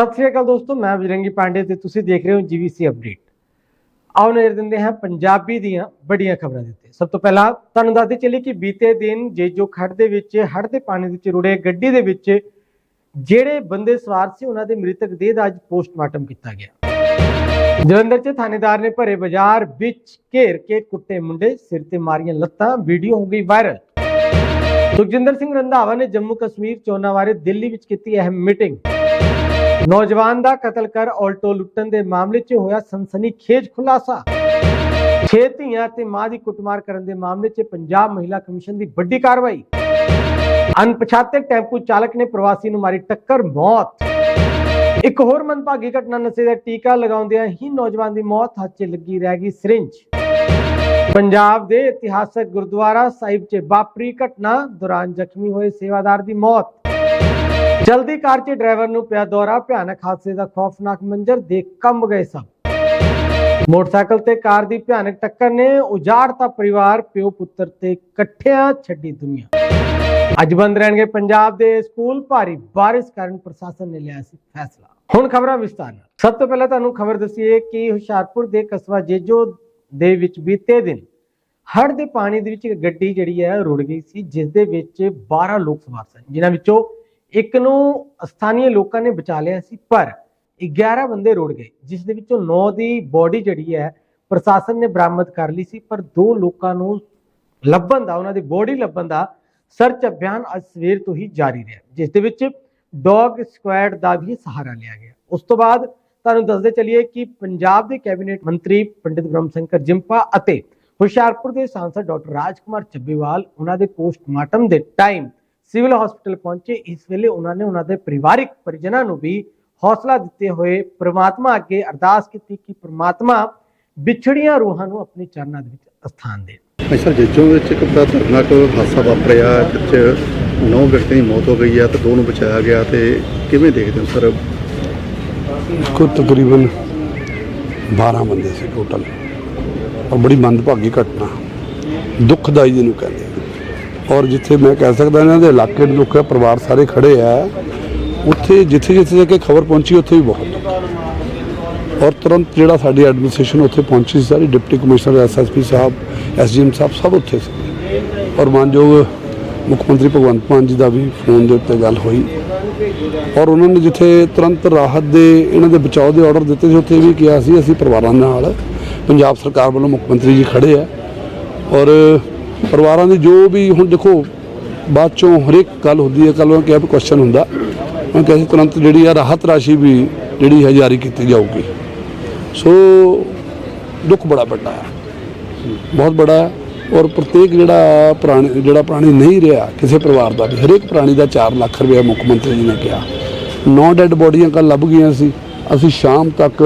ਸਤਿ ਸ਼੍ਰੀ ਅਕਾਲ ਦੋਸਤੋ, ਮੈਂ ਬਜਰੰਗੀ ਪਾਂਡੇ ਤੇ ਤੁਸੀਂ ਦੇਖ ਰਹੇ ਹੋ ਜੀਵੀਸੀ ਅਪਡੇਟ। ਆਓ ਨਜ਼ਰ ਦਿੰਦੇ ਹਾਂ ਪੰਜਾਬੀ ਦੀਆਂ ਵੱਡੀਆਂ ਖਬਰਾਂ ਦੇ ਉੱਤੇ। ਸਭ ਤੋਂ ਪਹਿਲਾਂ ਤੁਹਾਨੂੰ ਦੱਸਦੇ ਚੱਲੀ ਕਿ ਬੀਤੇ ਦਿਨ ਜੇਜੋ ਖੱਡ ਦੇ ਵਿੱਚ, ਹੜ੍ਹ ਦੇ ਪਾਣੀ ਵਿੱਚ ਰੁੜੇ ਗੱਡੀ ਦੇ ਵਿੱਚ ਜਿਹੜੇ ਬੰਦੇ ਸਵਾਰ ਸੀ, ਉਹਨਾਂ ਦੇ ਮ੍ਰਿਤਕ ਦੇਹ ਦਾ ਅੱਜ ਪੋਸਟਮਾਰਟਮ ਕੀਤਾ ਗਿਆ। ਜਲੰਧਰ 'ਚ ਥਾਣੇਦਾਰ ਨੇ ਭਰੇ ਬਾਜ਼ਾਰ ਵਿੱਚ ਘੇਰ ਕੇ ਕੁੱਟੇ ਮੁੰਡੇ, ਸਿਰ ਤੇ ਮਾਰੀਆਂ ਲੱਤਾਂ, ਵੀਡੀਓ ਹੋ ਗਈ ਵਾਇਰਲ। ਸੁਖਜਿੰਦਰ ਸਿੰਘ ਰੰਧਾਵਾ ਨੇ ਜੰਮੂ ਕਸ਼ਮੀਰ ਚੋਣਾਂ ਬਾਰੇ ਦਿੱਲੀ ਵਿੱਚ ਕੀਤੀ ਅਹਿਮ ਮੀਟਿੰਗ। ਨੌਜਵਾਨ ਦਾ ਕਤਲ ਕਰ ਆਲਟੋ ਲੁੱਟਣ ਦੇ ਮਾਮਲੇ 'ਚ ਹੋਇਆ ਸਨਸਨੀਖੇਜ ਖੁਲਾਸਾ। ਛੇ ਧੀਆਂ ਤੇ ਮਾਂ ਦੀ ਕੁੱਟਮਾਰ ਕਰਨ ਦੇ ਮਾਮਲੇ 'ਚ ਪੰਜਾਬ ਮਹਿਲਾ ਕਮਿਸ਼ਨ ਦੀ ਵੱਡੀ ਕਾਰਵਾਈ। ਅਣਪਛਾਤੇ ਟੈਂਪੂ ਚਾਲਕ ਨੇ ਪ੍ਰਵਾਸੀ ਨੂੰ ਮਾਰੀ ਟੱਕਰ ਮੌਤ। ਇੱਕ ਹੋਰ ਮੰਦਭਾਗੀ ਘਟਨਾ ਨਸ਼ੇ ਦਾ ਟੀਕਾ ਲਗਾਉਂਦਿਆਂ ਹੀ ਨੌਜਵਾਨ ਦੀ ਮੌਤ ਹੱਥ 'ਚ ਲੱਗੀ ਰਹਿ ਗਈ ਸਿਰਿੰਜ। ਪੰਜਾਬ ਦੇ ਇਤਿਹਾਸਕ ਗੁਰਦੁਆਰਾ ਸਾਹਿਬ 'ਚ ਵਾਪਰੀ ਘਟਨਾ ਦੌਰਾਨ ਜ਼ਖਮੀ ਹੋਏ ਸੇਵਾਦਾਰ ਦੀ ਮੌਤ। ਜਲਦੀ ਕਾਰ 'ਚ ਡਰਾਈਵਰ ਨੂੰ ਪਿਆ ਦੌਰਾ, ਭਿਆਨਕ ਹਾਦਸੇ ਦਾ ਖੌਫਨਾਕ ਮੰਜ਼ਰ ਦੇਖ ਕੰਬ ਗਏ ਸਭ। ਮੋਟਰਸਾਈਕਲ ਤੇ ਕਾਰ ਦੀ ਭਿਆਨਕ ਟੱਕਰ ਨੇ ਉਜਾੜਤਾ ਪਰਿਵਾਰ, ਪਿਓ ਪੁੱਤਰ ਤੇ ਇਕੱਠਿਆਂ ਛੱਡੀ ਦੁਨੀਆ। ਅੱਜ ਬੰਦ ਰਹਿਣਗੇ ਪੰਜਾਬ ਦੇ ਸਕੂਲ, ਭਾਰੀ ਬਾਰਿਸ਼ ਕਾਰਨ ਪ੍ਰਸ਼ਾਸਨ ਨੇ ਲਿਆ ਸੀ ਫੈਸਲਾ। ਹੁਣ ਖਬਰਾਂ ਵਿਸਤਾਰ ਨਾਲ। ਸਭ ਤੋਂ ਪਹਿਲਾਂ ਤੁਹਾਨੂੰ ਖਬਰ ਦਸੀਏ ਕਿ ਹੁਸ਼ਿਆਰਪੁਰ ਦੇ ਕਸਬਾ ਜੇਜੋ ਦੇ ਵਿੱਚ ਬੀਤੇ ਦਿਨ ਹੜ ਦੇ ਪਾਣੀ ਦੇ ਵਿੱਚ ਇੱਕ ਗੱਡੀ ਜਿਹੜੀ ਹੈ ਰੁੜ ਗਈ ਸੀ ਜਿਸ ਦੇ ਵਿੱਚ 12 ਲੋਕ ਸਵਾਰ ਸਨ। ਜਿਨ੍ਹਾਂ ਵਿੱਚੋਂ ਇੱਕ ਨੂੰ ਸਥਾਨੀय ਲੋਕਾਂ ਨੇ ਬਚਾ ਲਿਆ ਸੀ, ਪਰ 11 ਬੰਦੇ ਰੁੜ ਗਏ, ਜਿਸ ਦੇ ਵਿੱਚੋਂ 9 ਦੀ ਬੋਡੀ ਜਿਹੜੀ ਹੈ, ਪ੍ਰਸ਼ਾਸਨ ਨੇ ਬਰਾਮਦ ਕਰ ਲਈ ਸੀ, ਪਰ ਦੋ ਲੋਕਾਂ ਨੂੰ ਲੱਭਣ ਦਾ, ਉਹਨਾਂ ਦੀ ਬੋਡੀ ਲੱਭਣ ਦਾ ਸਰਚ ਅਭਿਆਨ ਅੱਜ ਸਵੇਰ ਤੋਂ ਹੀ ਜਾਰੀ ਰਿਹਾ, ਜਿਸ ਦੇ ਵਿੱਚ ਡੌਗ ਸਕੁਐਡ ਦਾ ਵੀ ਸਹਾਰਾ ਲਿਆ ਗਿਆ। ਉਸ ਤੋਂ ਬਾਅਦ ਤੁਹਾਨੂੰ ਦੱਸਦੇ ਚਲੀਏ ਕਿ ਪੰਜਾਬ ਦੇ ਕੈਬਨਿਟ ਮੰਤਰੀ ਪੰਡਿਤ ਬ੍ਰਹਮ ਸ਼ੰਕਰ ਜਿੰਪਾ ਅਤੇ ਹੁਸ਼ਿਆਰਪੁਰ ਦੇ ਸਾਂਸਦ ਡਾਕਟਰ ਰਾਜਕੁਮਾਰ ਚੱਬੇਵਾਲ, ਉਹਨਾਂ ਦੇ ਪੋਸਟਮਾਰਟਮ ਦੇ ਟਾਈਮ ਸਿਵਲ ਹਸਪੀਟਲ ਪਹੁੰਚੇ ਇਸ ਵੇਲੇ ਉਹਨਾਂ ਨੇ ਉਹਨਾਂ ਦੇ ਪਰਿਵਾਰਿਕ ਪਰਿਜਨਾਂ ਨੂੰ ਵੀ ਹੌਸਲਾ ਦਿੱਤੇ ਹੋਏ ਪ੍ਰਮਾਤਮਾ ਅੱਗੇ ਅਰਦਾਸ ਕੀਤੀ ਕਿ ਪ੍ਰਮਾਤਮਾ ਵਿਛੜੀਆਂ ਰੂਹਾਂ ਨੂੰ ਆਪਣੇ ਚਰਨਾਂ ਦੇ ਵਿੱਚ ਸਥਾਨ ਦੇ ਸਰ ਜੱਜੋਂ ਵਿੱਚ ਇੱਕ ਬੜਾ ਦਰਦਨਾਕ ਹਾਦਸਾ ਵਾਪਰਿਆ ਵਿੱਚ ਨੌ ਵਿਅਕਤੀਆਂ ਦੀ ਮੌਤ ਹੋ ਗਈ ਆ ਤੇ ਦੋ ਨੂੰ ਬਚਾਇਆ ਗਿਆ ਤੇ ਕਿਵੇਂ ਦੇਖਦੇ ਹੋ ਸਰ? ਕੋ ਤਕਰੀਬਨ 12 ਬੰਦੇ ਸੀ ਟੋਟਲ ਔਰ ਬੜੀ ਮੰਦਭਾਗੀ ਘਟਨਾ। ਦੁਖਦਾਈ ਜਿਹਨੂੰ ਕਹਿੰਦੇ ਔਰ ਜਿੱਥੇ ਮੈਂ ਕਹਿ ਸਕਦਾ ਇਹਨਾਂ ਦੇ ਇਲਾਕੇ ਦੇ ਲੋਕ ਆ, ਪਰਿਵਾਰ ਸਾਰੇ ਖੜੇ ਆ। ਉੱਥੇ ਜਿੱਥੇ ਜਿੱਥੇ ਜਾ ਕੇ ਖਬਰ ਪਹੁੰਚੀ, ਉੱਥੇ ਵੀ ਬਹੁਤ ਦੁੱਖ। ਔਰ ਤੁਰੰਤ ਜਿਹੜਾ ਸਾਡੀ ਐਡਮਿਨਿਸਟ੍ਰੇਸ਼ਨ ਉੱਥੇ ਪਹੁੰਚੀ ਸੀ, ਸਾਰੀ ਡਿਪਟੀ ਕਮਿਸ਼ਨਰ ਐਸਐਸਪੀ ਸਾਹਿਬ ਐਸਜੀਐਮ ਸਾਹਿਬ, ਸਭ ਉੱਥੇ ਸੀ। ਔਰ ਮਾਨਯੋਗ ਮੁੱਖ ਮੰਤਰੀ ਭਗਵੰਤ ਮਾਨ ਜੀ ਦਾ ਵੀ ਫੋਨ ਦੇ ਉੱਤੇ ਗੱਲ ਹੋਈ। ਔਰ ਉਹਨਾਂ ਨੇ ਜਿੱਥੇ ਤੁਰੰਤ ਰਾਹਤ ਦੇ, ਇਹਨਾਂ ਦੇ ਬਚਾਓ ਦੇ ਆਰਡਰ ਦਿੱਤੇ ਸੀ, ਉੱਥੇ ਇਹ ਵੀ ਕਿਹਾ ਸੀ, ਅਸੀਂ ਪਰਿਵਾਰਾਂ ਨਾਲ, ਪੰਜਾਬ ਸਰਕਾਰ ਵੱਲੋਂ ਮੁੱਖ ਮੰਤਰੀ ਜੀ ਖੜੇ ਆ। ਔਰ ਪਰਿਵਾਰਾਂ ਦੀ ਜੋ ਵੀ ਹੁਣ ਦੇਖੋ, ਬਾਅਦ ਚੋਂ ਹਰੇਕ ਗੱਲ ਹੁੰਦੀ ਹੈ ਕੱਲ ਉਹਨਾਂ ਕਿਹਾ ਵੀ ਕੁਐਸਚਨ ਹੁੰਦਾ। ਮੈਂ ਕਿਹਾ ਸੀ ਤੁਰੰਤ ਜਿਹੜੀ ਆ ਰਾਹਤ ਰਾਸ਼ੀ ਵੀ ਜਿਹੜੀ ਹੈ ਜਾਰੀ ਕੀਤੀ ਜਾਊਗੀ। ਸੋ ਦੁੱਖ ਬੜਾ ਵੱਡਾ ਹੈ। ਬਹੁਤ ਬੜਾ ਹੈ ਔਰ ਪ੍ਰਤੇਕ ਜਿਹੜਾ ਪ੍ਰਾਣੀ ਜਿਹੜਾ ਪ੍ਰਾਣੀ ਨਹੀਂ ਰਿਹਾ, ਕਿਸੇ ਪਰਿਵਾਰ ਦਾ ਵੀ, ਹਰੇਕ ਪ੍ਰਾਣੀ ਦਾ 4 ਲੱਖ ਰੁਪਏ ਮੁੱਖ ਮੰਤਰੀ ਜੀ ਨੇ ਕਿਹਾ। ਨੌ ਡੈੱਡ ਬੋਡੀਆਂ ਕੱਲ ਲੱਭ ਗਈਆਂ ਸੀ। ਅਸੀਂ ਸ਼ਾਮ ਤੱਕ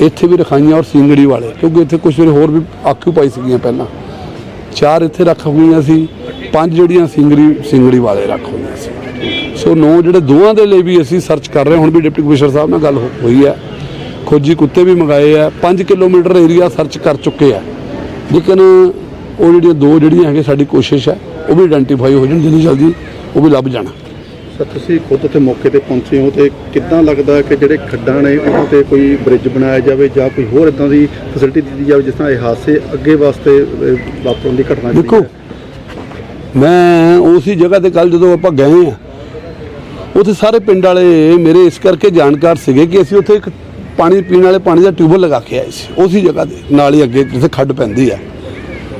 ਇੱਥੇ ਵੀ ਰਖਾਈਆਂ ਔਰ ਸਿੰਗੜੀ ਵਾਲੇ, ਕਿਉਂਕਿ ਇੱਥੇ ਕੁਝ ਵਾਰੀ ਹੋਰ ਵੀ ਆਕਿਊਪਾਈ ਸੀਗੀਆਂ ਪਹਿਲਾਂ। ਚਾਰ ਇੱਥੇ ਰੱਖ ਹੋਈਆਂ ਸੀ, ਪੰਜ ਜਿਹੜੀਆਂ ਸਿੰਗੜੀ ਸਿੰਗੜੀ ਵਾਲੇ ਰੱਖ ਹੋਈਆਂ ਸੀ। ਸੋ ਨੌ ਜਿਹੜੇ ਦੋਵਾਂ ਦੇ ਲਈ ਵੀ ਅਸੀਂ ਸਰਚ ਕਰ ਰਹੇ ਹੁਣ ਵੀ ਡਿਪਟੀ ਕਮਿਸ਼ਨਰ ਸਾਹਿਬ ਨਾਲ ਗੱਲ ਹੋਈ ਹੈ। ਖੋਜੀ ਕੁੱਤੇ ਵੀ ਮੰਗਾਏ ਆ 5 ਕਿਲੋਮੀਟਰ ਏਰੀਆ ਸਰਚ ਕਰ ਚੁੱਕੇ ਆ ਲੇਕਿਨ ਉਹ ਜਿਹੜੀਆਂ ਦੋ ਜਿਹੜੀਆਂ ਹੈਗੇ ਸਾਡੀ ਕੋਸ਼ਿਸ਼ ਹੈ, ਉਹ ਵੀ ਆਇਡੈਂਟੀਫਾਈ ਹੋ ਜਾਣ, ਜਿੰਨੀ ਜਲਦੀ ਉਹ ਵੀ ਲੱਭ ਜਾਣ। ਸਰ ਤੁਸੀਂ ਖੁਦ ਉੱਥੇ ਮੌਕੇ ਤੇ ਪਹੁੰਚੇ ਹੋ ਤੇ ਕਿੱਦਾਂ ਲੱਗਦਾ ਕਿ ਜਿਹੜੇ ਖੱਡਾਂ ਨੇ ਉਹਨਾਂ ਤੇ ਕੋਈ ਬ੍ਰਿਜ ਬਣਾਇਆ ਜਾਵੇ ਜਾਂ ਕੋਈ ਹੋਰ ਇਦਾਂ ਦੀ ਫੈਸਿਲਿਟੀ ਦਿੱਤੀ ਜਾਵੇ ਜਿਸ ਤਰ੍ਹਾਂ ਇਹ ਹਾਦਸੇ ਅੱਗੇ ਵਾਸਤੇ ਅਹ, ਵਾਪਰਨ ਦੀ ਘਟਨਾ ਜਿਹੜੀ ਦੇਖੋ ਹੈ। ਮੈਂ ਉਸੇ ਜਗ੍ਹਾ ਤੇ ਕੱਲ ਜਦੋਂ ਆਪਾਂ ਗਏ ਆ ਉੱਥੇ ਸਾਰੇ ਪਿੰਡ ਵਾਲੇ ਮੇਰੇ ਇਸ ਕਰਕੇ ਜਾਣਕਾਰ ਸੀਗੇ ਕਿ ਅਸੀਂ ਉੱਥੇ ਇੱਕ ਪਾਣੀ ਪੀਣ ਵਾਲੇ ਪਾਣੀ ਦਾ ਟਿਊਬਲ ਲਗਾ ਕੇ ਆਏ ਸੀ ਉਸੇ ਜਗ੍ਹਾ ਤੇ ਨਾਲ ਹੀ ਅੱਗੇ ਜਿੱਥੇ ਖੱਡ ਪੈਂਦੀ ਆ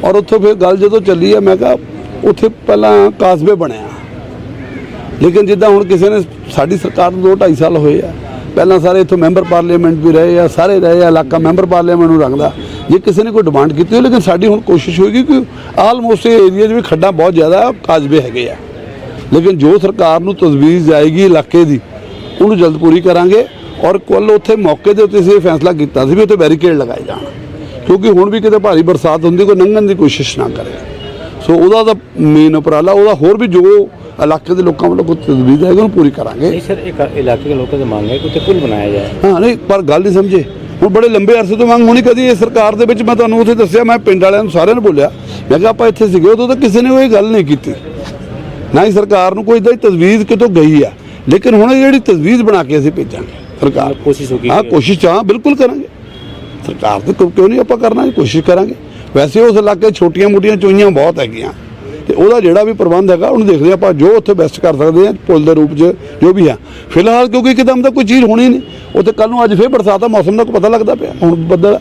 ਔਰ ਉੱਥੋਂ ਫਿਰ ਗੱਲ ਜਦੋਂ ਚੱਲੀ ਆ ਮੈਂ ਕਿਹਾ ਉੱਥੇ ਪਹਿਲਾਂ ਕਾਸਬੇ ਬਣਿਆ ਲੇਕਿਨ ਜਿੱਦਾਂ ਹੁਣ ਕਿਸੇ ਨੇ ਸਾਡੀ ਸਰਕਾਰ ਨੂੰ 2 2.5 ਸਾਲ ਹੋਏ ਆ, ਪਹਿਲਾਂ ਸਾਰੇ ਇੱਥੋਂ ਮੈਂਬਰ ਪਾਰਲੀਮੈਂਟ ਵੀ ਰਹੇ ਆ, ਸਾਰੇ ਰਹੇ ਆ, ਇਲਾਕਾ ਮੈਂਬਰ ਪਾਰਲੀਮੈਂਟ ਨੂੰ ਰੰਗਦਾ। ਜੇ ਕਿਸੇ ਨੇ ਕੋਈ ਡਿਮਾਂਡ ਕੀਤੀ ਹੋਵੇ ਲੇਕਿਨ ਸਾਡੀ ਹੁਣ ਕੋਸ਼ਿਸ਼ ਹੋਏਗੀ ਕਿ ਆਲਮੋਸਟ ਇਹ ਏਰੀਆ 'ਚ ਵੀ ਖੱਡਾਂ ਬਹੁਤ ਜ਼ਿਆਦਾ ਕਾਜਬੇ ਹੈਗੇ ਆ। ਲੇਕਿਨ ਜੋ ਸਰਕਾਰ ਨੂੰ ਤਜਵੀਜ਼ ਆਏਗੀ ਇਲਾਕੇ ਦੀ, ਉਹਨੂੰ ਜਲਦ ਪੂਰੀ ਕਰਾਂਗੇ ਔਰ ਕੁੱਲ ਉੱਥੇ ਮੌਕੇ ਦੇ ਉੱਤੇ ਅਸੀਂ ਇਹ ਫੈਸਲਾ ਕੀਤਾ ਸੀ ਵੀ ਉੱਥੇ ਬੈਰੀਕੇਡ ਲਗਾਏ ਜਾਣ। ਕਿਉਂਕਿ ਹੁਣ ਵੀ ਕਿਤੇ ਭਾਰੀ ਬਰਸਾਤ ਹੁੰਦੀ, ਕੋਈ ਲੰਘਣ ਦੀ ਕੋਸ਼ਿਸ਼ ਨਾ ਕਰੇ। ਸੋ ਉਹਦਾ ਤਾਂ ਮੇਨ ਉਪਰਾਲਾ, ਉਹਦਾ ਹੋਰ ਵੀ ਜੋ ਇਲਾਕੇ ਦੇ ਲੋਕਾਂ ਵੱਲੋਂ ਕੋਈ ਤਜਵੀਜ਼ ਆਏਗੀ ਉਹਨੂੰ ਪੂਰੀ ਕਰਾਂਗੇ। ਨਹੀਂ ਸਰ ਇਹ ਇਲਾਕੇ ਦੇ ਲੋਕਾਂ ਦੀ ਮੰਗ ਹੈ ਕਿ ਉੱਥੇ ਪੁਲ ਬਣਾਇਆ ਜਾਏ। ਹਾਂ ਨਹੀਂ ਪਰ ਗੱਲ ਨਹੀਂ ਸਮਝੇ। ਹੁਣ ਬੜੇ ਲੰਬੇ ਅਰਸੇ ਤੋਂ ਮੰਗ ਹੋਣੀ ਕਦੀ ਇਹ ਸਰਕਾਰ ਦੇ ਵਿੱਚ ਮੈਂ ਤੁਹਾਨੂੰ ਉੱਥੇ ਦੱਸਿਆ ਮੈਂ ਪਿੰਡ ਵਾਲਿਆਂ ਨੂੰ ਸਾਰਿਆਂ ਨੂੰ ਬੋਲਿਆ। ਮੈਂ ਕਿਹਾ ਆਪਾਂ ਇੱਥੇ ਸੀਗੇ ਉਦੋਂ ਤਾਂ ਕਿਸੇ ਨੇ ਉਹ ਇਹ ਗੱਲ ਨਹੀਂ ਕੀਤੀ। ਨਾ ਹੀ ਸਰਕਾਰ ਨੂੰ ਕੋਈ ਇਦਾਂ ਦੀ ਤਜਵੀਜ਼ ਕਿਤੋਂ ਗਈ ਆ। ਲੇਕਿਨ ਹੁਣ ਇਹ ਜਿਹੜੀ ਤਜਵੀਜ਼ ਬਣਾ ਕੇ ਅਸੀਂ ਭੇਜਾਂਗੇ ਸਰਕਾਰ ਕੋਸ਼ਿਸ਼ ਹੋਗੀ ਹਾਂ ਕੋਸ਼ਿਸ਼ ਤਾਂ ਬਿਲਕੁਲ ਕਰਾਂਗੇ। ਸਰਕਾਰ ਤੇ ਕਿਉਂ ਨਹੀਂ ਆਪਾਂ ਕਰਨਾ ਕੋਸ਼ਿਸ਼ ਕਰਾਂਗੇ। ਵੈਸੇ ਉਸ ਇਲਾਕੇ ਛੋਟੀਆਂ ਮੋਟੀਆਂ ਚੋਈਆਂ ਬਹੁਤ ਹੈਗੀਆਂ। ਤੇ ਉਹਦਾ ਜਿਹੜਾ ਵੀ ਪ੍ਰਬੰਧ ਹੈਗਾ, ਉਹਨੂੰ ਦੇਖਦੇ ਆਪਾਂ, ਜੋ ਉੱਥੇ ਬੈਸਟ ਕਰ ਸਕਦੇ ਆ ਪੁਲ ਦੇ ਰੂਪ 'ਚ, ਜੋ ਵੀ ਆ ਫਿਲਹਾਲ ਕਿਉਂਕਿ ਇੱਕਦਮ ਤਾਂ ਕੋਈ ਚੀਜ਼ ਹੋਣੀ ਨਹੀਂ, ਉੱਥੇ ਕੱਲ ਨੂੰ ਅੱਜ ਫੇਰ ਬਰਸਾਤ ਦਾ ਮੌਸਮ ਦਾ ਕੋਈ ਪਤਾ ਲੱਗਦਾ ਪਿਆ, ਹੁਣ ਬੱਦਲ ਆ।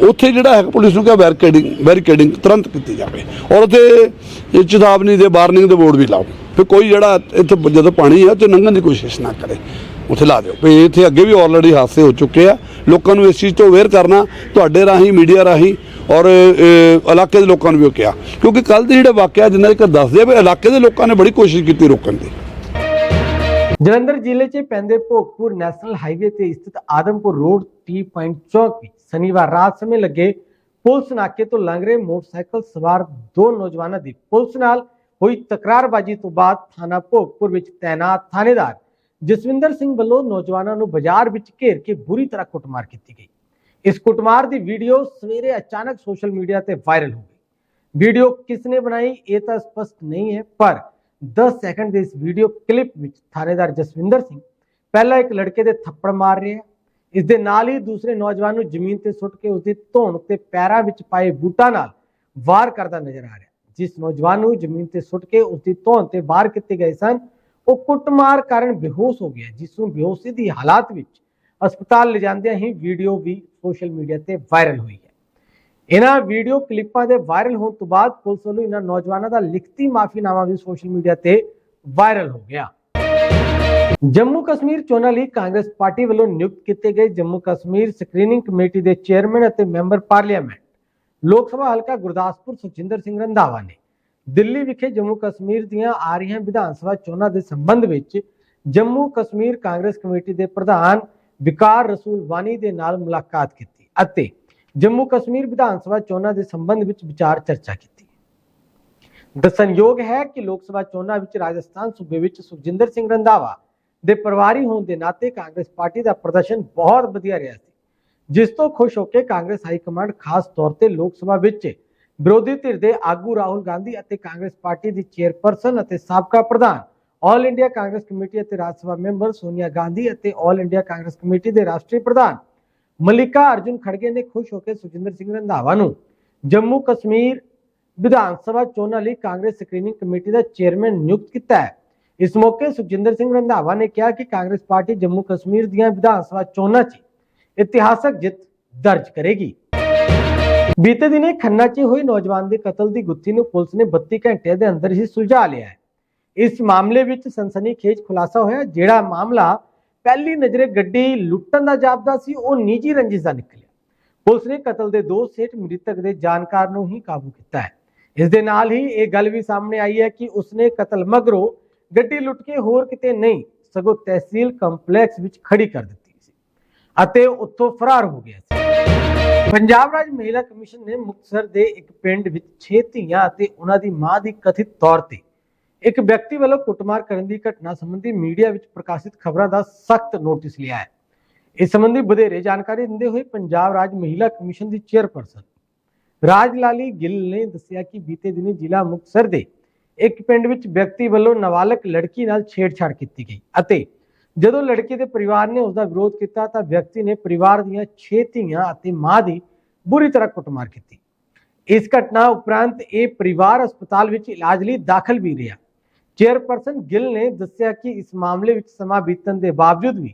ਉੱਥੇ ਜਿਹੜਾ ਹੈ ਪੁਲਿਸ ਨੂੰ ਕਿਹਾ ਬੈਰੀਕੇਡਿੰਗ ਬੈਰੀਕੇਡਿੰਗ ਤੁਰੰਤ ਕੀਤੀ ਜਾਵੇ। ਔਰ ਉੱਥੇ ਚੇਤਾਵਨੀ ਦੇ ਵਾਰਨਿੰਗ ਦੇ ਬੋਰਡ ਵੀ ਲਾਓ। ਫਿਰ ਕੋਈ ਜਿਹੜਾ ਇੱਥੇ ਜਦੋਂ ਪਾਣੀ ਆ ਤੇ ਲੰਘਣ ਦੀ ਕੋਸ਼ਿਸ਼ ਨਾ ਕਰੇ। ਉੱਥੇ ਲਾ ਦਿਓ। ਵੀ ਇੱਥੇ ਅੱਗੇ ਵੀ ਆਲਰੇਡੀ ਹਾਦਸੇ ਹੋ ਚੁੱਕੇ ਆ। ਲੋਕਾਂ ਨੂੰ ਇਸ ਚੀਜ਼ ਤੋਂ ਅਵੇਅਰ ਕਰਨਾ, ਤੁਹਾਡੇ ਰਾਹੀਂ ਮੀਡੀਆ ਰਾਹੀਂ ਔਰ ਇਲਾਕੇ ਦੇ ਲੋਕਾਂ ਨੂੰ ਵੀ ਕਿਹਾ। ਕਿਉਂਕਿ ਕੱਲ ਦੇ ਜਿਹੜੇ ਵਾਕਿਆ ਜਿੰਨਾ ਇੱਕ ਦੱਸਦੇ ਵੀ ਇਲਾਕੇ ਦੇ ਲੋਕਾਂ ਨੇ ਬੜੀ ਕੋਸ਼ਿਸ਼ ਕੀਤੀ ਰੋਕਣ ਦੀ। ਜਲੰਧਰ ਜ਼ਿਲ੍ਹੇ 'ਚ ਪੈਂਦੇ ਭੋਗਪੁਰ ਨੈਸ਼ਨਲ ਹਾਈਵੇ ਤੇ ਸਥਿਤ ਆਦਮਪੁਰ ਰੋਡ ਟੀ ਪੁਆਇੰਟ ਚੌਕ ਵਿੱਚ ਸ਼ਨੀਵਾਰ ਰਾਤ ਸਮੇਂ ਲੱਗੇ ਪੁਲਿਸ ਨਾਕੇ ਤੋਂ ਲੰਘ ਰਹੇ ਮੋਟਰਸਾਈਕਲ ਸਵਾਰ ਦੋ ਨੌਜਵਾਨਾਂ ਦੀ ਪੁਲਿਸ ਨਾਲ ਹੋਈ ਤਕਰਾਰਬਾਜੀ ਤੋਂ ਬਾਅਦ ਥਾਣਾ ਭੋਗਪੁਰ ਵਿੱਚ ਤਾਇਨਾਤ ਥਾਣੇਦਾਰ ਜਸਵਿੰਦਰ ਸਿੰਘ ਵੱਲੋਂ ਨੌਜਵਾਨਾਂ ਨੂੰ ਬਾਜ਼ਾਰ ਵਿੱਚ ਘੇਰ ਕੇ ਬੁਰੀ ਤਰ੍ਹਾਂ ਕੁੱਟਮਾਰ ਕੀਤੀ ਗਈ। ਇਸ ਕੁੱਟਮਾਰ ਦੀ ਵੀਡੀਓ ਸਵੇਰੇ ਅਚਾਨਕ ਸੋਸ਼ਲ ਮੀਡੀਆ ਤੇ ਵਾਇਰਲ ਹੋ ਗਈ। ਵੀਡੀਓ ਕਿਸ ਨੇ ਬਣਾਈ ਇਹ ਤਾਂ ਸਪਸ਼ਟ ਨਹੀਂ ਹੈ, ਪਰ 10 ਸੈਕਿੰਡ ਦੇ ਇਸ ਵੀਡੀਓ ਕਲਿੱਪ ਵਿੱਚ ਥਾਣੇਦਾਰ ਜਸਵਿੰਦਰ ਸਿੰਘ ਪਹਿਲਾਂ ਇੱਕ ਲੜਕੇ ਦੇ ਥੱਪੜ ਮਾਰ ਰਿਹਾ ਹੈ। ਇਸ ਦੇ ਨਾਲ ਹੀ ਦੂਸਰੇ ਨੌਜਵਾਨ ਨੂੰ ਜ਼ਮੀਨ ਤੇ ਸੁੱਟ ਕੇ ਉਸ ਦੀ ਧੌਣ ਤੇ ਪੈਰਾਂ ਵਿੱਚ ਪਾਏ ਬੂਟਾਂ ਨਾਲ ਵਾਰ ਕਰਦਾ ਨਜ਼ਰ ਆ ਰਿਹਾ ਜਿਸ ਨੌਜਵਾਨ ਨੂੰ ਜ਼ਮੀਨ ਤੇ ਸੁੱਟ ਕੇ ਉਸ ਦੀ ਧੌਣ ਤੇ ਵਾਰ ਕੀਤੇ ਗਏ ਸਨ, ਉਹ ਕੁੱਟਮਾਰ ਕਾਰਨ ਬੇਹੋਸ਼ ਹੋ ਗਿਆ ਜਿਸ ਨੂੰ ਬੇਹੋਸ਼ੀ ਦੀ ਹਾਲਾਤ ਵਿੱਚ ਹਸਪਤਾਲ ਲਿਜਾਂਦਿਆਂ ਹੀ ਵੀਡੀਓ ਵੀ ਸੋਸ਼ਲ ਮੀਡੀਆ ਤੇ ਵਾਇਰਲ ਹੋਈ ਹੈ। ਇਹਨਾਂ ਵੀਡੀਓ ਕਲਿੱਪਾਂ ਦੇ ਵਾਇਰਲ ਹੋਣ ਤੋਂ ਬਾਅਦ ਪੁਲਿਸ ਵੱਲੋਂ ਇਹਨਾਂ ਨੌਜਵਾਨਾਂ ਦਾ ਲਿਖਤੀ ਮਾਫੀਨਾਮਾ ਵੀ ਸੋਸ਼ਲ ਮੀਡੀਆ ਤੇ ਵਾਇਰਲ ਹੋ ਗਿਆ। ਜੰਮੂ ਕਸ਼ਮੀਰ ਚੋਣਾਂ ਲਈ ਕਾਂਗਰਸ ਪਾਰਟੀ ਵੱਲੋਂ ਨਿਯੁਕਤ ਕੀਤੇ ਗਏ ਜੰਮੂ ਕਸ਼ਮੀਰ ਸਕਰੀਨਿੰਗ ਕਮੇਟੀ ਦੇ ਚੇਅਰਮੈਨ ਅਤੇ ਮੈਂਬਰ ਪਾਰਲੀਮੈਂਟ, ਲੋਕ ਸਭਾ ਹਲਕਾ ਗੁਰਦਾਸਪੁਰ ਸੁਖਜਿੰਦਰ ਸਿੰਘ ਰੰਧਾਵਾ ਨੇ ਦਿੱਲੀ ਵਿਖੇ ਜੰਮੂ ਕਸ਼ਮੀਰ ਦੀਆਂ ਆ ਰਹੀਆਂ ਵਿਧਾਨ ਸਭਾ ਚੋਣਾਂ ਦੇ ਸੰਬੰਧ ਵਿੱਚ ਜੰਮੂ ਕਸ਼ਮੀਰ ਕਾਂਗਰਸ ਕਮੇਟੀ ਦੇ ਪ੍ਰਧਾਨ ਵਿਕਾਰ ਰਸੂਲ ਵਾਨੀ ਦੇ ਨਾਲ ਮੁਲਾਕਾਤ ਕੀਤੀ ਅਤੇ ਜੰਮੂ ਕਸ਼ਮੀਰ ਵਿਧਾਨ ਸਭਾ ਚੋਣਾਂ ਦੇ ਸੰਬੰਧ ਵਿੱਚ ਵਿਚਾਰ ਚਰਚਾ ਕੀਤੀ। ਦੱਸਣਯੋਗ ਹੈ ਕਿ ਲੋਕ ਸਭਾ ਚੋਣਾਂ ਵਿੱਚ ਰਾਜਸਥਾਨ ਸੂਬੇ ਵਿੱਚ ਸੁਖਜਿੰਦਰ ਸਿੰਘ ਰੰਧਾਵਾ ਦੇ ਪਰਿਵਾਰੀ ਹੋਣ ਦੇ ਨਾਤੇ ਕਾਂਗਰਸ ਪਾਰਟੀ ਦਾ ਪ੍ਰਦਰਸ਼ਨ ਬਹੁਤ ਵਧੀਆ ਰਿਹਾ ਸੀ, ਜਿਸ ਤੋਂ ਖੁਸ਼ ਹੋ ਕੇ ਕਾਂਗਰਸ ਹਾਈ ਕਮਾਂਡ ਖਾਸ ਤੌਰ ਤੇ ਲੋਕ ਸਭਾ ਵਿੱਚ ਵਿਰੋਧੀ ਧਿਰ ਦੇ ਆਗੂ ਰਾਹੁਲ ਗਾਂਧੀ ਅਤੇ ਕਾਂਗਰਸ ਪਾਰਟੀ ਦੀ ਚੇਅਰਪਰਸਨ ਅਤੇ ਸਾਬਕਾ ਪ੍ਰਧਾਨ ਆਲ ਇੰਡੀਆ ਕਾਂਗਰਸ ਕਮੇਟੀ ਅਤੇ ਰਾਜ ਸਭਾ ਮੈਂਬਰ ਸੋਨੀਆ ਗਾਂਧੀ ਅਤੇ ਆਲ ਇੰਡੀਆ ਕਾਂਗਰਸ ਕਮੇਟੀ ਦੇ ਰਾਸ਼ਟਰੀ ਪ੍ਰਧਾਨ ਮਲਿਕਾ ਅਰਜੁਨ ਖੜਗੇ ਨੇ ਖੁਸ਼ ਹੋ ਕੇ ਸੁਖਜਿੰਦਰ ਸਿੰਘ ਰੰਧਾਵਾ ਨੂੰ ਜੰਮੂ ਕਸ਼ਮੀਰ ਵਿਧਾਨ ਸਭਾ ਚੋਣਾਂ ਲਈ ਕਾਂਗਰਸ ਸਕਰੀਨਿੰਗ ਕਮੇਟੀ ਦਾ ਚੇਅਰਮੈਨ ਨਿਯੁਕਤ ਕੀਤਾ ਹੈ। ਇਸ ਮੌਕੇ ਸੁਖਜਿੰਦਰ ਸਿੰਘ ਰੰਧਾਵਾ ਨੇ ਕਿਹਾ ਕਿ ਕਾਂਗਰਸ ਪਾਰਟੀ ਜੰਮੂ ਕਸ਼ਮੀਰ ਦੀਆਂ ਵਿਧਾਨ ਸਭਾ ਚੋਣਾਂ 'ਚ ਇਤਿਹਾਸਕ ਜਿੱਤ ਦਰਜ ਕਰੇਗੀ। ਬੀਤੇ ਦਿਨੇ ਖੰਨਾ 'ਚ ਹੋਈ ਨੌਜਵਾਨ ਦੇ ਕਤਲ ਦੀ ਗੁੱਥੀ ਨੂੰ ਪੁਲਿਸ ਨੇ 32 ਘੰਟੇ ਦੇ ਅੰਦਰ ਹੀ ਸੁਲਝਾ ਲਿਆ ਹੈ। ਇਸ ਮਾਮਲੇ ਵਿੱਚ ਸਨਸਨੀਖੇਜ ਖੁਲਾਸਾ ਹੋਇਆ। ਜਿਹੜਾ ਮਾਮਲਾ ਪਹਿਲੀ ਨਜ਼ਰੇ ਗੱਡੀ ਲੁੱਟਣ ਦਾ ਜਾਪਦਾ ਸੀ, ਉਹ ਨਿੱਜੀ ਰੰਜਿਸ਼ ਦਾ ਨਿਕਲਿਆ। ਪੁਲਿਸ ਨੇ ਕਤਲ ਦੇ ਦੋ ਸੇਠ ਮ੍ਰਿਤਕ ਦੇ ਜਾਣਕਾਰ ਨੂੰ ਹੀ ਕਾਬੂ ਕੀਤਾ ਹੈ। ਇਸ ਦੇ ਨਾਲ ਹੀ ਇਹ ਗੱਲ ਵੀ ਸਾਹਮਣੇ ਆਈ ਹੈ ਕਿ ਉਸਨੇ ਕਤਲ ਮਗਰੋਂ ਗੱਡੀ ਲੁੱਟ ਕੇ ਹੋਰ ਕਿਤੇ ਨਹੀਂ, ਸਗੋਂ ਤਹਿਸੀਲ ਕੰਪਲੈਕਸ ਵਿੱਚ ਖੜੀ ਕਰ ਦਿੱਤੀ ਸੀ ਅਤੇ ਉੱਥੋਂ ਫਰਾਰ ਹੋ ਗਿਆ ਸੀ। ਪੰਜਾਬ ਰਾਜ ਮਹਿਲਾ ਕਮਿਸ਼ਨ ਨੇ ਮੁਕਤਸਰ ਦੇ ਇੱਕ ਪਿੰਡ ਵਿੱਚ 6 ਧੀਆਂ ਅਤੇ ਉਹਨਾਂ ਦੀ ਮਾਂ ਦੀ ਕਥਿਤ ਤੌਰ ਤੇ ਇੱਕ ਵਿਅਕਤੀ ਵੱਲੋਂ ਕੁੱਟਮਾਰ ਕਰਨ ਦੀ ਘਟਨਾ ਸੰਬੰਧੀ ਮੀਡੀਆ ਵਿੱਚ ਪ੍ਰਕਾਸ਼ਿਤ ਖਬਰਾਂ ਦਾ ਸਖਤ ਨੋਟਿਸ ਲਿਆ ਹੈ। ਇਸ ਸੰਬੰਧੀ ਵਧੇਰੇ ਜਾਣਕਾਰੀ ਦਿੰਦੇ ਹੋਏ ਪੰਜਾਬ ਰਾਜ ਮਹਿਲਾ ਕਮਿਸ਼ਨ ਦੀ ਚੇਅਰਪਰਸਨ ਰਾਜ ਲਾਲੀ ਗਿੱਲ ਨੇ ਦੱਸਿਆ ਕਿ ਬੀਤੇ ਦਿਨੀ ਜ਼ਿਲ੍ਹਾ ਮੁਕਤਸਰ ਦੇ ਇੱਕ ਪਿੰਡ ਵਿੱਚ ਵਿਅਕਤੀ ਵੱਲੋਂ ਨਾਬਾਲਗ ਲੜਕੀ ਨਾਲ ਛੇੜਛਾੜ ਕੀਤੀ ਗਈ ਅਤੇ ਜਦੋਂ ਲੜਕੀ ਦੇ ਪਰਿਵਾਰ ਨੇ ਉਸ ਦਾ ਵਿਰੋਧ ਕੀਤਾ ਤਾਂ ਵਿਅਕਤੀ ਨੇ ਪਰਿਵਾਰ ਦੀਆਂ 6 ਧੀਆਂ ਅਤੇ ਮਾਂ ਦੀ ਬੁਰੀ ਤਰ੍ਹਾਂ ਕੁੱਟਮਾਰ ਕੀਤੀ। ਇਸ ਘਟਨਾ ਉਪਰੰਤ ਇਹ ਪਰਿਵਾਰ ਹਸਪਤਾਲ ਵਿੱਚ ਇਲਾਜ ਲਈ ਦਾਖਲ ਵੀ ਰਿਹਾ। ਚੇਅਰਪਰਸਨ ਗਿੱਲ ਨੇ ਦੱਸਿਆ ਕਿ ਇਸ ਮਾਮਲੇ ਵਿੱਚ ਸਮਾਂ ਬੀਤਣ ਦੇ ਬਾਵਜੂਦ ਵੀ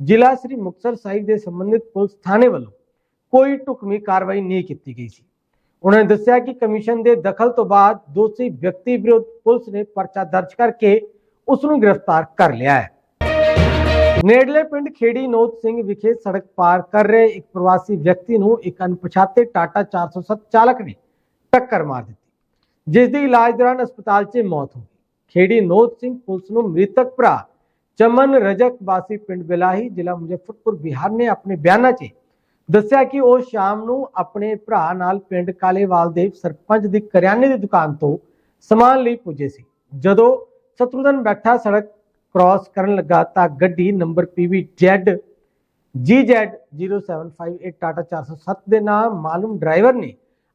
ਜ਼ਿਲ੍ਹਾ ਸ੍ਰੀ ਮੁਕਤਸਰ ਸਾਹਿਬ ਦੇ ਸੰਬੰਧਿਤ ਪੁਲਿਸ ਥਾਣੇ ਵੱਲੋਂ ਕੋਈ ਢੁਕਵੀਂ ਕਾਰਵਾਈ ਨਹੀਂ ਕੀਤੀ ਗਈ ਸੀ। ਉਹਨਾਂ ਨੇ ਦੱਸਿਆ ਕਿ ਕਮਿਸ਼ਨ ਦੇ ਦਖਲ ਤੋਂ ਬਾਅਦ ਦੋਸ਼ੀ ਵਿਅਕਤੀ ਵਿਰੁੱਧ ਪੁਲਿਸ ਨੇ ਪਰਚਾ ਦਰਜ ਕਰਕੇ ਉਸ ਨੂੰ ਗ੍ਰਿਫਤਾਰ ਕਰ ਲਿਆ ਹੈ। ਨੇੜਲੇ ਪਿੰਡ ਖੇੜੀ ਨੋਤ ਸਿੰਘ ਵਿਖੇ ਸੜਕ ਪਾਰ ਕਰ ਰਹੇ ਇੱਕ ਪ੍ਰਵਾਸੀ ਵਿਅਕਤੀ ਨੂੰ ਇੱਕ ਅਣਪਛਾਤੇ ਟਾਟਾ 407 ਚਾਲਕ ਨੇ ਟੱਕਰ ਮਾਰ ਦਿੱਤੀ ਜਿਸ ਦੀ ਇਲਾਜ ਦੌਰਾਨ ਹਸਪਤਾਲ 'ਚ ਮੌਤ ਹੋ ਗਈ। ਖੇੜੀ ਨੋਤ ਸਿੰਘ ਪੁਲਿਸ ਨੂੰ ਮ੍ਰਿਤਕ ਭਰਾ। ਚਮਨ ਰਜਕ ਵਾਸੀ ਪਿੰਡ ਬਿਲਾਹੀ ਜ਼ਿਲ੍ਹਾ ਮੁਜ਼ੱਫਰਪੁਰ, ਬਿਹਾਰ ਨੇ ਆਪਣੇ ਬਿਆਨਾਂ 'ਚ ਦੱਸਿਆ ਕਿ ਉਹ ਸ਼ਾਮ ਨੂੰ ਆਪਣੇ ਭਰਾ ਨਾਲ ਪਿੰਡ ਕਾਲੇਵਾਲ ਦੇ ਸਰਪੰਚ ਦੀ ਕਰਿਆਨੇ ਦੀ ਦੁਕਾਨ ਤੋਂ ਸਮਾਨ ਲਈ ਪੁੱਜੇ ਸੀ। ਜਦੋਂ ਸ਼ਤਰੂਦਨ ਬੈਠਾ ਸੜਕ ਕ੍ਰਾਸ ਕਰਨ ਲੱਗਾ ਤਾਂ ਗੱਡੀ ਨੰਬਰ PVZ GZ0758 ਟਾਟਾ 407 ਦੇ ਨਾਮ ਮਾਲੂਮ ਡਰਾਈਵਰ ਨੇ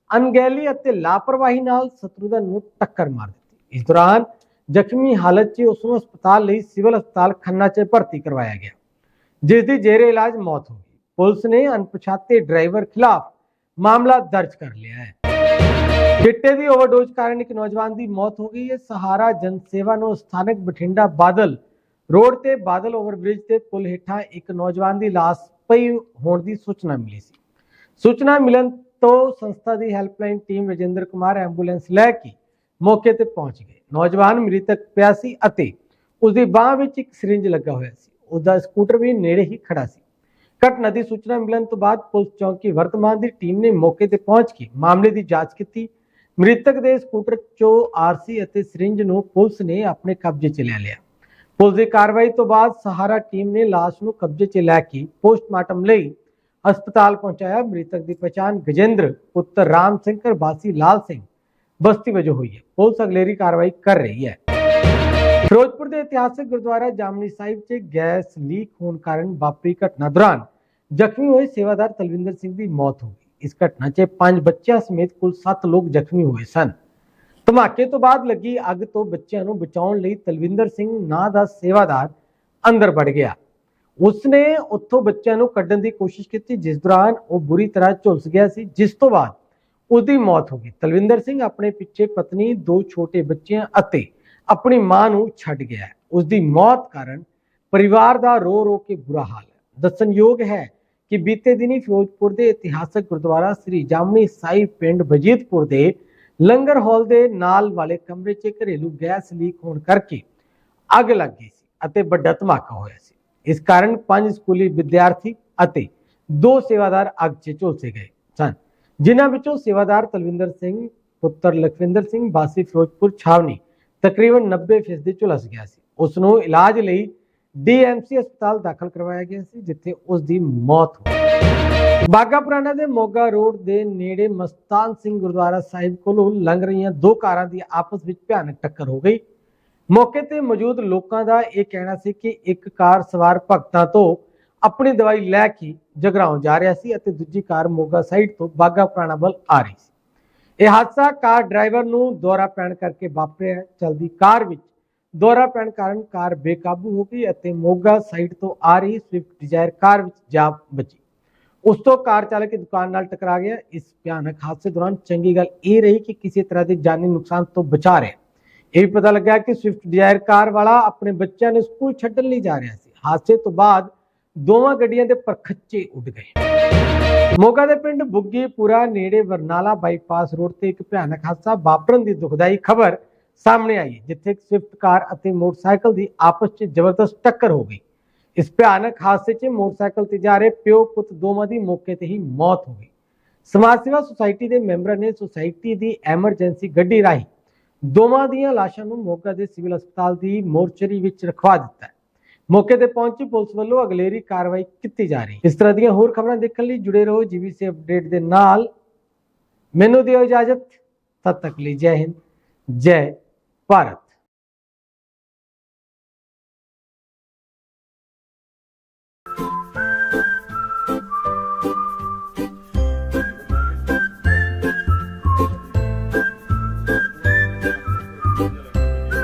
ਅਣਗਹਿਲੀ ਅਤੇ ਲਾਪਰਵਾਹੀ ਨਾਲ ਸ਼ਤਰੂਦਨ ਨੂੰ ਟੱਕਰ ਮਾਰ ਦਿੱਤੀ। ਇਸ ਦੌਰਾਨ ਜ਼ਖਮੀ ਹਾਲਤ 'ਚ ਉਸ ਨੂੰ ਹਸਪਤਾਲ ਲਈ ਸਿਵਲ ਹਸਪਤਾਲ ਖੰਨਾ 'ਚ ਭਰਤੀ ਕਰਵਾਇਆ ਗਿਆ। ਜਿਸ ਦੀ ਜੇਰੇ ਇਲਾਜ ਮੌਤ ਹੋ ਗਈ। ਪੁਲਿਸ ਨੇ ਅਣਪਛਾਤੇ ਡਰਾਈਵਰ ਖਿਲਾਫ ਮਾਮਲਾ ਦਰਜ ਕਰ ਲਿਆ ਹੈ। ਚਿੱਟੇ ਦੀ ਓਵਰਡੋਜ਼ ਕਾਰਨ ਇੱਕ ਨੌਜਵਾਨ ਦੀ ਮੌਤ ਹੋ ਗਈ। ਹੈ ਸਹਾਰਾ ਜਨ ਸੇਵਾ ਨੂੰ ਸਥਾਨਕ ਬਠਿੰਡਾ ਬਾਦਲ ਰੋਡ ਤੇ ਬਾਦਲ ਓਵਰਬ੍ਰਿਜ ਤੇ ਪੁਲ ਹੇਠਾਂ ਇੱਕ ਨੌਜਵਾਨ ਦੀ ਲਾਸ਼ ਪਈ ਹੋਣ ਦੀ ਸੂਚਨਾ ਮਿਲੀ ਸੀ। ਸੂਚਨਾ ਮਿਲਣ ਤੋਂ ਸੰਸਥਾ ਦੀ helpline team Rajinder Kumar ambulance ਲੈ ਕੇ ਮੌਕੇ ਤੇ ਪਹੁੰਚ ਗਏ। ਨੌਜਵਾਨ ਮ੍ਰਿਤਕ ਪਿਆ ਸੀ ਅਤੇ ਉਸ ਦੀ ਬਾਹ ਵਿੱਚ ਇੱਕ ਸਿਰਿੰਜ ਲੱਗਾ ਹੋਇਆ ਸੀ। ਉਸ ਦਾ ਸਕੂਟਰ ਵੀ ਨੇੜੇ ਹੀ ਖੜਾ ਸੀ। ਘਟਨਾ ਦੀ ਸੂਚਨਾ ਮਿਲਣ ਤੋਂ ਬਾਅਦ ਪੁਲਿਸ ਚੌਕੀ ਵਰਤਮਾਨ ਦੀ ਟੀਮ ਨੇ ਮੌਕੇ ਤੇ ਪਹੁੰਚ ਕੇ ਮਾਮਲੇ ਦੀ ਜਾਂਚ ਕੀਤੀ। ਮ੍ਰਿਤਕ ਦੇ ਸਕੂਟਰ ਚੋਂ ਆਰਸੀ ਅਤੇ ਸਿਰਿੰਜ ਨੂੰ ਪੁਲਿਸ ਨੇ ਆਪਣੇ ਕਬਜ਼ੇ 'ਚ ਲੈ ਲਿਆ। ਪੁਲਿਸ ਦੀ ਕਾਰਵਾਈ ਤੋਂ ਬਾਅਦ ਸਹਾਰਾ ਟੀਮ ਨੇ ਲਾਸ਼ ਨੂੰ ਕਬਜ਼ੇ 'ਚ ਲੈ ਕੇ ਪੋਸਟਮਾਰਟਮ ਲਈ ਹਸਪਤਾਲ ਪਹੁੰਚਾਇਆ। ਮ੍ਰਿਤਕ ਦੀ ਪਛਾਣ ਗਜੇਂਦਰ ਪੁੱਤਰ ਰਾਮ ਸਿੰਘ ਵਾਸੀ ਲਾਲ ਸਿੰਘ ਬਸਤੀ ਵਜੋਂ ਹੋਈ ਹੈ। ਪੁਲਿਸ ਅਗਲੇਰੀ ਕਾਰਵਾਈ ਕਰ ਰਹੀ ਹੈ। ਫਿਰੋਜ਼ਪੁਰ ਦੇ ਇਤਿਹਾਸਕ ਗੁਰਦੁਆਰਾ ਜਾਮਨੀ ਸਾਹਿਬ 'ਚ ਗੈਸ ਲੀਕ ਹੋਣ ਕਾਰਨ ਵਾਪਰੀ ਘਟਨਾ ਦੌਰਾਨ ਜ਼ਖਮੀ ਹੋਏ ਸੇਵਾਦਾਰ ਤਲਵਿੰਦਰ ਸਿੰਘ ਦੀ ਮੌਤ ਹੋ ਗਈ। ਇਸ ਘਟਨਾ 'ਚ ਪੰਜ ਬੱਚਿਆਂ ਸਮੇਤ ਕੁੱਲ 7 ਲੋਕ ਜ਼ਖਮੀ ਹੋਏ ਸਨ। ਧਮਾਕੇ ਤੋਂ ਬਾਅਦ ਲੱਗੀ ਅੱਗ ਤੋਂ ਬੱਚਿਆਂ ਨੂੰ ਬਚਾਉਣ ਲਈ ਤਲਵਿੰਦਰ ਸਿੰਘ ਨਾਂ ਦਾ ਸੇਵਾਦਾਰ ਅੰਦਰ ਵੜ ਗਿਆ। ਉਸਨੇ ਉੱਥੋਂ ਬੱਚਿਆਂ ਨੂੰ ਕੱਢਣ ਦੀ ਕੋਸ਼ਿਸ਼ ਕੀਤੀ, ਜਿਸ ਦੌਰਾਨ ਉਹ ਬੁਰੀ ਤਰ੍ਹਾਂ ਝੁਲਸ ਗਿਆ ਸੀ, ਜਿਸ ਤੋਂ ਬਾਅਦ ਉਹਦੀ ਮੌਤ ਹੋ ਗਈ। ਤਲਵਿੰਦਰ ਸਿੰਘ ਆਪਣੇ ਪਿੱਛੇ ਪਤਨੀ, ਦੋ ਛੋਟੇ ਬੱਚਿਆਂ ਅਤੇ ਆਪਣੀ ਮਾਂ ਨੂੰ ਛੱਡ ਗਿਆ। ਹੈ ਉਸ ਦੀ ਮੌਤ ਕਾਰਨ ਪਰਿਵਾਰ ਦਾ ਰੋ ਰੋ ਕੇ ਬੁਰਾ ਹਾਲ ਹੈ। ਦੱਸਣਯੋਗ ਹੈ ਕਿ ਬੀਤੇ ਦਿਨੀ ਫਿਰੋਜ਼ਪੁਰ ਦੇ ਇਤਿਹਾਸਕ ਗੁਰਦੁਆਰਾ ਸ੍ਰੀ ਜਾਮਨੀ ਸਾਹਿਬ ਪਿੰਡ ਬਜੀਤਪੁਰ ਦੇ ਲੰਗਰ ਹਾਲ ਦੇ ਨਾਲ ਵਾਲੇ ਕਮਰੇ 'ਚ ਘਰੇਲੂ ਗੈਸ ਲੀਕ ਹੋਣ ਕਰਕੇ ਅੱਗ ਲੱਗ ਗਈ ਸੀ ਅਤੇ ਵੱਡਾ ਧਮਾਕਾ ਹੋਇਆ ਸੀ। ਇਸ ਕਾਰਨ ਪੰਜ ਸਕੂਲੀ ਵਿਦਿਆਰਥੀ ਅਤੇ ਦੋ ਸੇਵਾਦਾਰ ਅੱਗ 'ਚ ਝੁਲਸੇ ਗਏ ਸਨ। ਜਿਨ੍ਹਾਂ ਵਿੱਚੋਂ ਸੇਵਾਦਾਰ ਤਲਵਿੰਦਰ ਸਿੰਘ, ਪੁੱਤਰ ਲਖਵਿੰਦਰ ਸਿੰਘ, ਵਾਸੀ ਫਿਰੋਜ਼ਪੁਰ, ਛਾਵਨੀ ਤਕਰੀਬਨ 90% ਝੁਲਸ ਗਿਆ ਸੀ। ਉਸ ਨੂੰ ਇਲਾਜ ਲਈ ਡੀਐਮਸੀ ਹਸਪਤਾਲ ਦਾਖਲ ਕਰਵਾਇਆ ਗਿਆ ਸੀ, ਜਿੱਥੇ ਉਸ ਦੀ ਮੌਤ ਹੋ ਗਈ। ਬਾਗਾ ਪੁਰਾਣਾ ਦੇ ਮੋਗਾ ਰੋਡ ਦੇ ਨੇੜੇ ਮਸਤਾਨ ਸਿੰਘ ਗੁਰਦੁਆਰਾ ਸਾਹਿਬ ਕੋਲੋਂ ਲੰਘ ਰਹੀਆਂ ਦੋ ਕਾਰਾਂ ਦੀ ਆਪਸ ਵਿੱਚ ਭਿਆਨਕ ਟੱਕਰ ਹੋ ਗਈ। ਮੌਕੇ ਤੇ ਮੌਜੂਦ ਲੋਕਾਂ ਦਾ ਇਹ ਕਹਿਣਾ ਸੀ ਕਿ ਇੱਕ ਕਾਰ ਸਵਾਰ ਭਗਤਾਂ ਤੋਂ ਆਪਣੀ ਦਵਾਈ ਲੈ ਕੇ ਜਗਰਾਉਂ ਜਾ ਰਿਹਾ ਸੀ ਅਤੇ ਦੂਜੀ ਕਾਰ ਮੋਗਾ ਸਾਈਡ ਤੋਂ ਬਾਗਾ ਪੁਰਾਣਾ ਵੱਲ ਆ ਰਹੀ ਸੀ। ਇਹ ਹਾਦਸਾ ਕਾਰ ਡਰਾਈਵਰ ਨੂੰ ਦੌਰਾ ਪੈਣ ਕਰਕੇ ਵਾਪਰਿਆ। ਹੈ। ਚਲਦੀ ਕਾਰ ਵਿੱਚ ਦੌਰਾ ਪੈਣ ਕਾਰਨ ਕਾਰ ਬੇਕਾਬੂ ਹੋ ਗਈ ਅਤੇ ਮੋਗਾ ਸਾਈਡ ਤੋਂ ਆ ਰਹੀ ਸਵਿਫਟ ਡਿਜ਼ਾਇਰ ਕਾਰ ਵਿੱਚ ਜਾ ਬਚੀ ਉਸ ਤੋਂ ਕਾਰ ਚਾਲਕ ਦੀ ਦੁਕਾਨ ਨਾਲ ਟਕਰਾ ਗਿਆ। ਇਸ ਭਿਆਨਕ ਹਾਦਸੇ ਦੌਰਾਨ ਚੰਗੀ ਗੱਲ ਇਹ ਰਹੀ ਕਿ ਕਿਸੇ ਤਰ੍ਹਾਂ ਦੇ ਜਾਨੀ ਨੁਕਸਾਨ ਤੋਂ ਬਚਾ ਰਿਹਾ। ਇਹ ਵੀ ਪਤਾ ਲੱਗਾ ਕਿ ਸਵਿਫਟ ਡਿਜ਼ਾਇਰ ਕਾਰ ਵਾਲਾ ਆਪਣੇ ਬੱਚਿਆਂ ਨੂੰ ਸਕੂਲ ਛੱਡਣ ਲਈ ਜਾ ਰਿਹਾ ਸੀ। ਹਾਦਸੇ ਤੋਂ ਬਾਅਦ ਦੋਵਾਂ ਗੱਡੀਆਂ ਦੇ ਪਰਖੱਚੇ ਉੱਡ ਗਏ। ਮੋਗਾ ਦੇ ਪਿੰਡ ਬੁੱਗੀਪੁਰਾ ਨੇੜੇ ਵਰਨਾਲਾ ਬਾਈਪਾਸ ਰੋਡ ਤੇ ਇੱਕ ਭਿਆਨਕ ਹਾਦਸਾ ਵਾਪਰਨ ਦੀ ਦੁਖਦਾਈ ਖਬਰ ਸਾਹਮਣੇ ਆਈ, ਜਿੱਥੇ ਇੱਕ ਸਵਿਫਟ ਕਾਰ ਅਤੇ ਮੋਟਰਸਾਈਕਲ ਦੀ ਆਪਸ 'ਚ ਜ਼ਬਰਦਸਤ ਟੱਕਰ ਹੋ ਗਈ। ਇਸ ਭਿਆਨਕ ਹਾਦਸੇ 'ਚ ਮੋਟਰਸਾਈਕਲ ਤੇ ਜਾ ਰਹੇ ਪਿਓ ਪੁੱਤ ਦੋਵਾਂ ਦੀ ਮੌਕੇ ਤੇ ਹੀ ਮੌਤ ਹੋ ਗਈ। ਸਮਾਜ ਸੇਵਾ ਸੁਸਾਇਟੀ ਦੇ ਮੈਂਬਰਾਂ ਨੇ ਸੁਸਾਇਟੀ ਦੀ ਐਮਰਜੈਂਸੀ ਗੱਡੀ ਰਾਹੀਂ ਦੋਵਾਂ ਦੀਆਂ ਲਾਸ਼ਾਂ ਨੂੰ ਮੋਗਾ ਦੇ ਸਿਵਲ ਹਸਪਤਾਲ ਦੀ ਮੋਰਚਰੀ ਵਿੱਚ ਰਖਵਾ ਦਿੱਤਾ। ਮੌਕੇ ਤੇ ਪਹੁੰਚੀ ਪੁਲਿਸ ਵੱਲੋਂ ਅਗਲੇਰੀ ਕਾਰਵਾਈ ਕੀਤੀ ਜਾ ਰਹੀ। ਇਸ ਤਰ੍ਹਾਂ ਦੀਆਂ ਹੋਰ ਖਬਰਾਂ ਦੇਖਣ ਲਈ ਜੁੜੇ ਰਹੋ ਜੀਵੀਸੀ ਅਪਡੇਟ ਦੇ ਨਾਲ। ਮੈਨੂੰ ਦਿਓ ਇਜਾਜ਼ਤ। ਤਦ ਤੱਕ ਲਈ ਜੈ ਹਿੰਦ, ਜੈ ਭਾਰਤ।